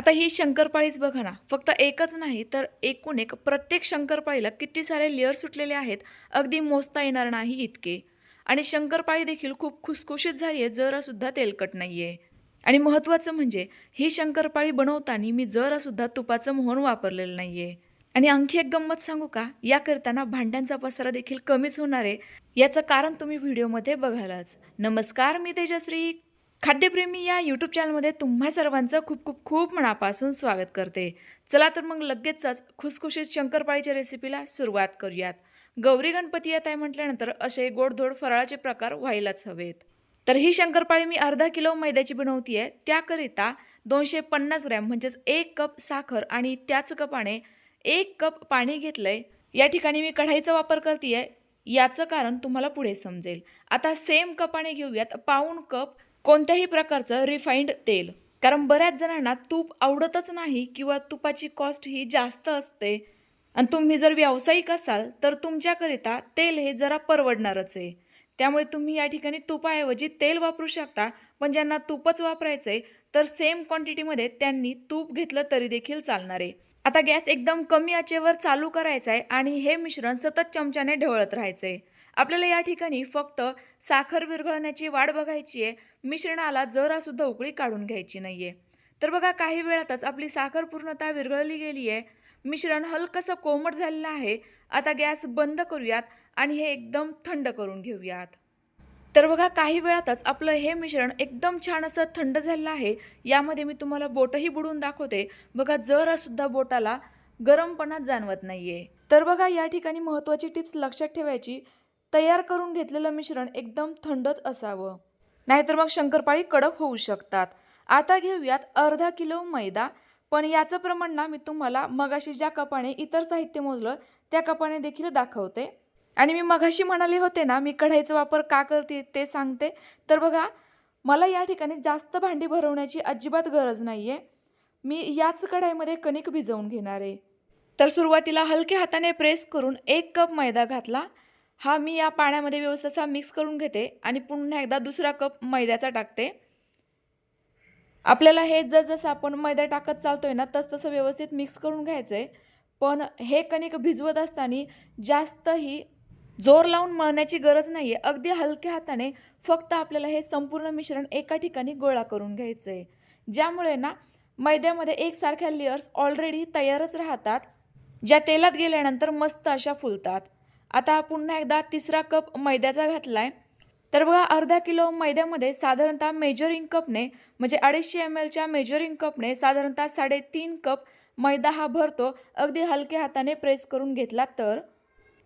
आता ही शंकरपाळीच बघा ना. फक्त एकच नाही तर एकूण एक प्रत्येक शंकरपाळीला किती सारे लेअर सुटलेले आहेत अगदी मोजता येणार नाही इतके. आणि शंकरपाळी देखील खूप खुसखुशीत झाली आहे जरासुद्धा तेलकट नाही आहे आणि महत्त्वाचं म्हणजे ही शंकरपाळी बनवताना मी जरासुद्धा तुपाचं मोहन वापरलेलं नाही आहे आणि आणखी एक गंमत सांगू का? या करताना भांड्यांचा पसारा देखील कमीच होणार आहे. याचं कारण तुम्ही व्हिडिओमध्ये बघालाच नमस्कार मी तेजश्री. खाद्यप्रेमी या यूट्यूब चॅनलमध्ये तुम्हा सर्वांचं खूप खूप खूप मनापासून स्वागत करते. चला तर मग लगेचच खुसखुशीत शंकरपाळीच्या रेसिपीला सुरुवात करूयात. गौरी गणपती येत आहे म्हटल्यानंतर असे गोडधोड फराळाचे प्रकार व्हायलाच हवेत. तर ही शंकरपाळी मी अर्धा किलो मैद्याची बनवती आहे त्याकरिता दोनशे पन्नास ग्रॅम म्हणजेच एक कप साखर आणि त्याच कपाने एक कप पाणी घेतलंय. या ठिकाणी मी कढाईचा वापर करते आहे याचं कारण तुम्हाला पुढे समजेल. आता सेम कपाने घेऊयात. पाऊण कप कोणत्याही प्रकारचं रिफाईंड तेल. कारण बऱ्याच जणांना तूप आवडतच नाही किंवा तुपाची कॉस्ट ही जास्त असते. आणि तुम्ही जर व्यावसायिक असाल तर तुमच्याकरिता तेल हे जरा परवडणारच आहे. त्यामुळे तुम्ही या ठिकाणी तुपाऐवजी तेल वापरू शकता. पण ज्यांना तूपच वापरायचं आहे तर सेम क्वांटिटीमध्ये त्यांनी तूप घेतलं तरी देखील चालणार आहे. आता गॅस एकदम कमी आचेवर चालू करायचा आहे आणि हे मिश्रण सतत चमच्याने ढवळत राहायचं आहे आपल्याला या ठिकाणी फक्त साखर विरघळण्याची वाट बघायची आहे. मिश्रणाला जरासुद्धा उकळी काढून घ्यायची नाही आहे तर बघा काही वेळातच आपली साखर पूर्णतः विरघळली गेली आहे. मिश्रण हलकंसं कोमट झालेलं आहे. आता गॅस बंद करूयात आणि हे एकदम थंड करून घेऊयात. तर बघा काही वेळातच आपलं हे मिश्रण एकदम छान असं थंड झालेलं आहे. यामध्ये मी तुम्हाला बोटही बुडवून दाखवते. बघा जरासुद्धा बोटाला गरमपणा जाणवत नाही आहे तर बघा या ठिकाणी महत्त्वाची टिप्स लक्षात ठेवायची. तयार करून घेतलेलं मिश्रण एकदम थंडच असावं. नाहीतर मग शंकरपाळी कडक होऊ शकतात. आता घेऊयात अर्धा किलो मैदा. पण याचं प्रमाण ना मी तुम्हाला मगाशी ज्या कपाने इतर साहित्य मोजलं त्या कपाने देखील दाखवते. आणि मी मगाशी म्हणाले होते ना मी कढाईचा वापर का करते ते सांगते. तर बघा मला या ठिकाणी जास्त भांडी भरवण्याची अजिबात गरज नाही आहे मी याच कढाईमध्ये कणिक भिजवून घेणार आहे. तर सुरुवातीला हलक्या हाताने प्रेस करून एक कप मैदा घातला. हा मी या पाण्यामध्ये व्यवस्थित असा मिक्स करून घेते आणि पुन्हा एकदा दुसरा कप मैद्याचा टाकते. आपल्याला हे जसजसं आपण मैदा टाकत चालतो आहे ना तस तसं व्यवस्थित मिक्स करून घ्यायचं आहे पण हे कणिक भिजवत असताना जास्तही जोर लावून मळण्याची गरज नाही आहे अगदी हलक्या हाताने फक्त आपल्याला हे संपूर्ण मिश्रण एका ठिकाणी गोळा करून घ्यायचं आहे ज्यामुळे ना मैद्यामध्ये एकसारख्या लेअर्स ऑलरेडी तयारच राहतात. ज्या तेलात गेल्यानंतर मस्त अशा फुलतात. आता पुन्हा एकदा तिसरा कप मैद्याचा घातला आहे तर बघा अर्धा किलो मैद्यामध्ये साधारणतः मेजरिंग कपने म्हणजे अडीचशे एम एलच्या मेजरिंग कपने साधारणतः साडेतीन कप मैदा हा भरतो. अगदी हलक्या हाताने प्रेस करून घेतला तर.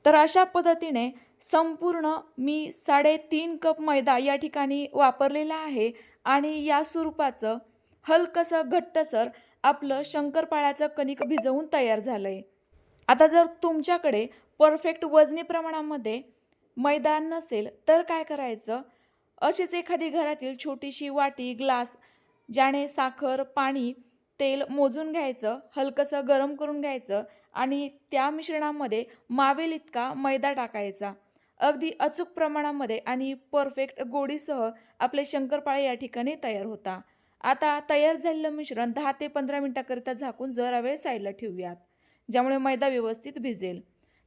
तर अशा पद्धतीने संपूर्ण मी साडेतीन कप मैदा या ठिकाणी वापरलेला आहे आणि या स्वरूपाचं हलकंसं घट्टसर आपलं शंकरपाळ्याचं कणिक भिजवून तयार झालं आहे आता जर तुमच्याकडे परफेक्ट वजनी प्रमाणामध्ये मैदा नसेल तर काय करायचं? अशीच एखादी घरातील छोटीशी वाटी ग्लास ज्याने साखर पाणी तेल मोजून घ्यायचं हलकंसं गरम करून घ्यायचं आणि त्या मिश्रणामध्ये मावेल इतका मैदा टाकायचा. अगदी अचूक प्रमाणामध्ये आणि परफेक्ट गोडीसह आपले शंकरपाळे या ठिकाणी तयार होता. आता तयार झालेलं मिश्रण दहा ते पंधरा मिनटाकरिता झाकून जरा वेळ साईडला ठेवूयात ज्यामुळे मैदा व्यवस्थित भिजेल.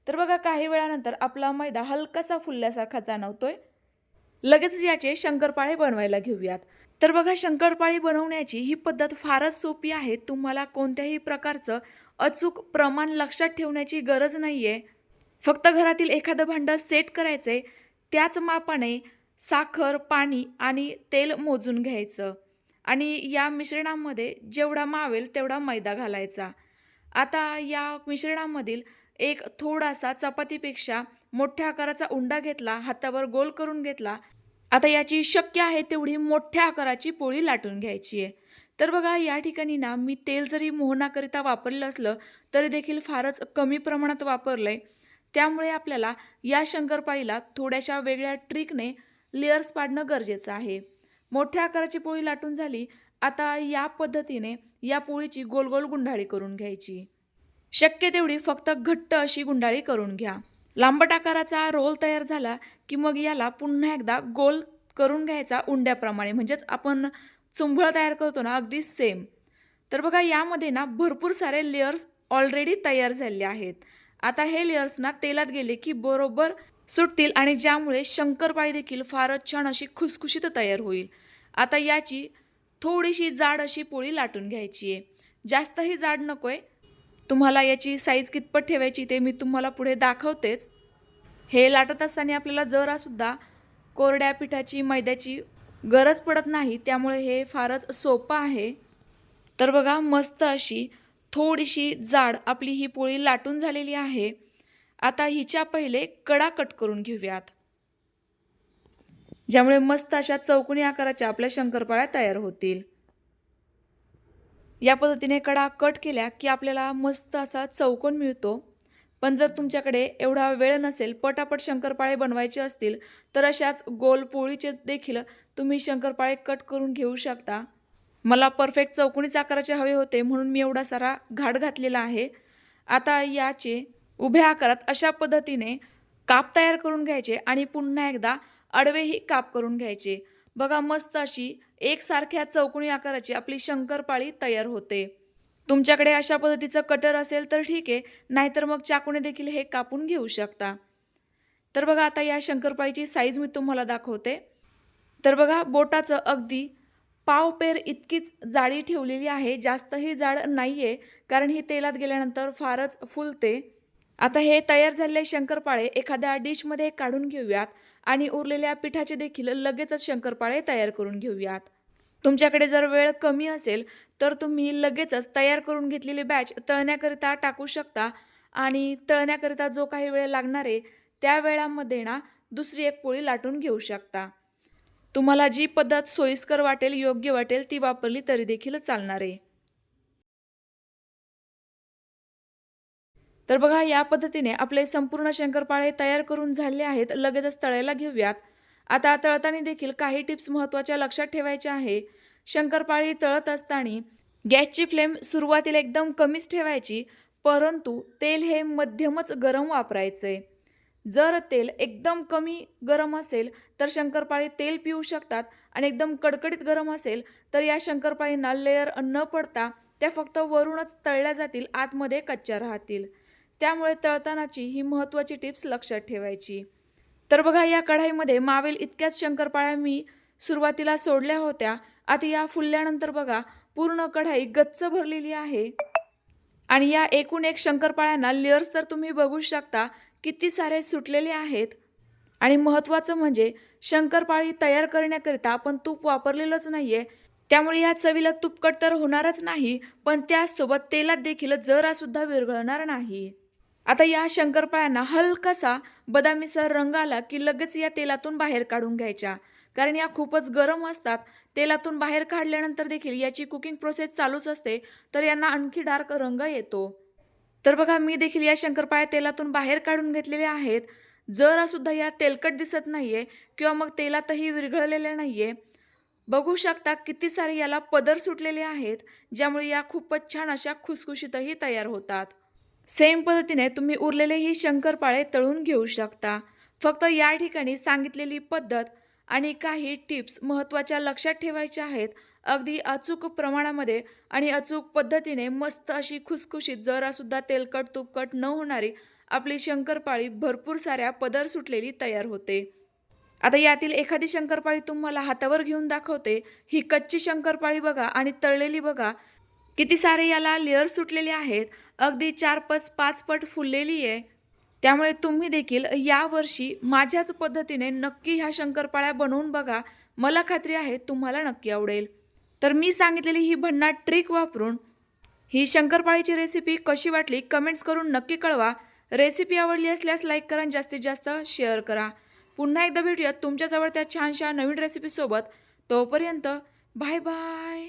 तर बघा काही वेळानंतर आपला मैदा हलकासा फुलल्यासारखा जाणवतोय. लगेच याचे शंकरपाळे बनवायला घेऊयात. तर बघा शंकरपाळी बनवण्याची ही पद्धत फारच सोपी आहे. तुम्हाला कोणत्याही प्रकारचं अचूक प्रमाण लक्षात ठेवण्याची गरज नाही आहे फक्त घरातील एखादं भांडं सेट करायचं त्याच मापाने साखर पाणी आणि तेल मोजून घ्यायचं. आणि या मिश्रणामध्ये जेवढा मावेल तेवढा मैदा घालायचा. आता या मिश्रणामधील एक थोडासा चपातीपेक्षा मोठ्या आकाराचा उंडा घेतला हातावर गोल करून घेतला. आता याची शक्य आहे तेवढी मोठ्या आकाराची पोळी लाटून घ्यायची आहे. तर बघा या ठिकाणी ना मी तेल जरी मोहनाकरिता वापरलं असलं तरी देखील फारच कमी प्रमाणात वापरलं आहे त्यामुळे आपल्याला या शंकरपाळीला थोड्याशा वेगळ्या ट्रिकने लेअर्स पाडणं गरजेचं आहे. मोठ्या आकाराची पोळी लाटून झाली आता या पद्धतीने या पोळीची गोलगोल गुंडाळी करून घ्यायची. शक्य तेवढी फक्त घट्ट अशी गुंडाळी करून घ्या. लांबट आकाराचा रोल तयार झाला की मग याला पुन्हा एकदा गोल करून घ्यायचा उंड्याप्रमाणे. म्हणजेच आपण चुंबळ तयार करतो ना अगदी सेम तर बघा यामध्ये ना भरपूर सारे लेयर्स ऑलरेडी तयार झालेले आहेत. आता हे लेयर्स ना तेलात गेले की बरोबर सुटतील आणि ज्यामुळे शंकरपाळी देखील फारच छान अशी खुसखुशीत तयार होईल. आता याची थोडीशी जाड अशी पोळी लाटून घ्यायची आहे. जास्तही जाड नको आहे तुम्हाला याची साईज कितपत ठेवायची ते मी तुम्हाला पुढे दाखवतेच. हे लाटत असताना आपल्याला जरासुद्धा कोरड्या पिठाची मैद्याची गरज पडत नाही त्यामुळे हे फारच सोपं आहे. तर बघा मस्त अशी थोडीशी जाड आपली ही पोळी लाटून झालेली आहे. आता हिच्या पहिले कडा कट करून घेऊयात. ज्यामुळे मस्त अशा चौकोनी आकाराच्या आपल्या शंकरपाळ्या तयार होतील. या पद्धतीने कडा कट केल्या की आपल्याला मस्त असा चौकोन मिळतो. पण जर तुमच्याकडे एवढा वेळ नसेल पटापट शंकरपाळे बनवायचे असतील तर अशाच गोल पोळीचे देखील तुम्ही शंकरपाळे कट करून घेऊ शकता. मला परफेक्ट चौकोनीच आकाराचे हवे होते म्हणून मी एवढा सारा घाट घातलेला आहे. आता याचे उभ्या आकारात अशा पद्धतीने काप तयार करून घ्यायचे आणि पुन्हा एकदा आडवेही काप करून घ्यायचे. बघा मस्त अशी एकसारख्या चौकोनी आकाराची आपली शंकरपाळी तयार होते. तुमच्याकडे अशा पद्धतीचं कटर असेल तर ठीक आहे नाहीतर मग चाकूने देखील हे कापून घेऊ शकता. तर बघा आता या शंकरपाळीची साईज मी तुम्हाला दाखवते. तर बघा बोटाचं अगदी पाव पेर इतकीच जाडी ठेवलेली आहे जास्तही जाड नाही आहे कारण ही तेलात गेल्यानंतर फारच फुलते. आता हे तयार झालेले शंकरपाळे एखाद्या डिशमध्ये काढून घेऊयात. आणि उरलेल्या पिठाचे देखील लगेचच शंकरपाळे तयार करून घेऊयात. तुमच्याकडे जर वेळ कमी असेल तर तुम्ही लगेचच तयार करून घेतलेली बॅच तळण्याकरिता टाकू शकता आणि तळण्याकरिता जो काही वेळ लागणार आहे त्या वेळामध्ये ना दुसरी एक पोळी लाटून घेऊ शकता. तुम्हाला जी पद्धत सोयीस्कर वाटेल योग्य वाटेल ती वापरली तरी देखील चालणार आहे. तर बघा या पद्धतीने आपले संपूर्ण शंकरपाळे तयार करून झाले आहेत. लगेचच तळायला घेऊयात. आता तळताना देखील काही टिप्स महत्त्वाच्या लक्षात ठेवायच्या आहे. शंकरपाळी तळत असताना गॅसची फ्लेम सुरुवातीला एकदम कमीच ठेवायची परंतु तेल हे मध्यमच गरम वापरायचं. आहे जर तेल एकदम कमी गरम असेल तर शंकरपाळी तेल पिऊ शकतात आणि एकदम कडकडीत गरम असेल तर या शंकरपाळींना लेअर न पडता त्या फक्त वरूनच तळल्या जातील आतमध्ये कच्च्या राहतील. त्यामुळे तळतानाची ही महत्त्वाची टिप्स लक्षात ठेवायची. तर बघा या कढाईमध्ये मावेल इतक्याच शंकरपाळ्या मी सुरुवातीला सोडल्या होत्या. आता या फुलल्यानंतर बघा पूर्ण कढाई गच्च भरलेली आहे. आणि या एकूण एक शंकरपाळ्यांना लेअर्स तर तुम्ही बघू शकता किती सारे सुटलेले आहेत. आणि महत्त्वाचं म्हणजे शंकरपाळी तयार करण्याकरिता आपण तूप वापरलेलंच नाही आहे त्यामुळे या चवीला तुपकट तर होणारच नाही पण त्यासोबत तेलात देखील जरासुद्धा विरघळणार नाही. आता या शंकरपाळ्यांना हलकासा बदामीसर रंग आला की लगेच या तेलातून बाहेर काढून घ्यायच्या. कारण या खूपच गरम असतात. तेलातून बाहेर काढल्यानंतर देखील याची कुकिंग प्रोसेस चालूच असते तर यांना आणखी डार्क रंग येतो. तर बघा मी देखील या शंकरपाळ्या तेलातून बाहेर काढून घेतलेल्या आहेत. जरा सुद्धा या तेलकट दिसत नाही आहे किंवा मग तेलातही विरघळलेल्या आहे बघू शकता किती सारे याला पदर सुटलेले आहेत ज्यामुळे या खूपच छान अशा खुसखुशीतही तयार होतात. सेम पद्धतीने तुम्ही उरलेलेही शंकरपाळे तळून घेऊ शकता. फक्त या ठिकाणी सांगितलेली पद्धत आणि काही टिप्स महत्त्वाच्या लक्षात ठेवायच्या आहेत. अगदी अचूक प्रमाणामध्ये आणि अचूक पद्धतीने मस्त अशी खुसखुशीत जरासुद्धा तेलकट तुपकट न होणारी आपली शंकरपाळी भरपूर साऱ्या पदर सुटलेली तयार होते. आता यातील एखादी शंकरपाळी तुम्हाला हातावर घेऊन दाखवते. ही कच्ची शंकरपाळी बघा आणि तळलेली बघा. किती सारे याला लेअर सुटलेले आहेत अगदी चार पाच पाच पट फुललेली आहे. त्यामुळे तुम्ही देखील यावर्षी माझ्याच पद्धतीने नक्की ह्या शंकरपाळ्या बनवून बघा. मला खात्री आहे तुम्हाला नक्की आवडेल. तर मी सांगितलेली ही भन्नाट ट्रिक वापरून ही शंकरपाळीची रेसिपी कशी वाटली कमेंट्स करून नक्की कळवा. रेसिपी आवडली असल्यास लाईक करा आणि जास्तीत जास्त शेअर करा. पुन्हा एकदा भेटूयात तुमच्याजवळ त्या छानशा नवीन रेसिपीसोबत. तोपर्यंत बाय बाय.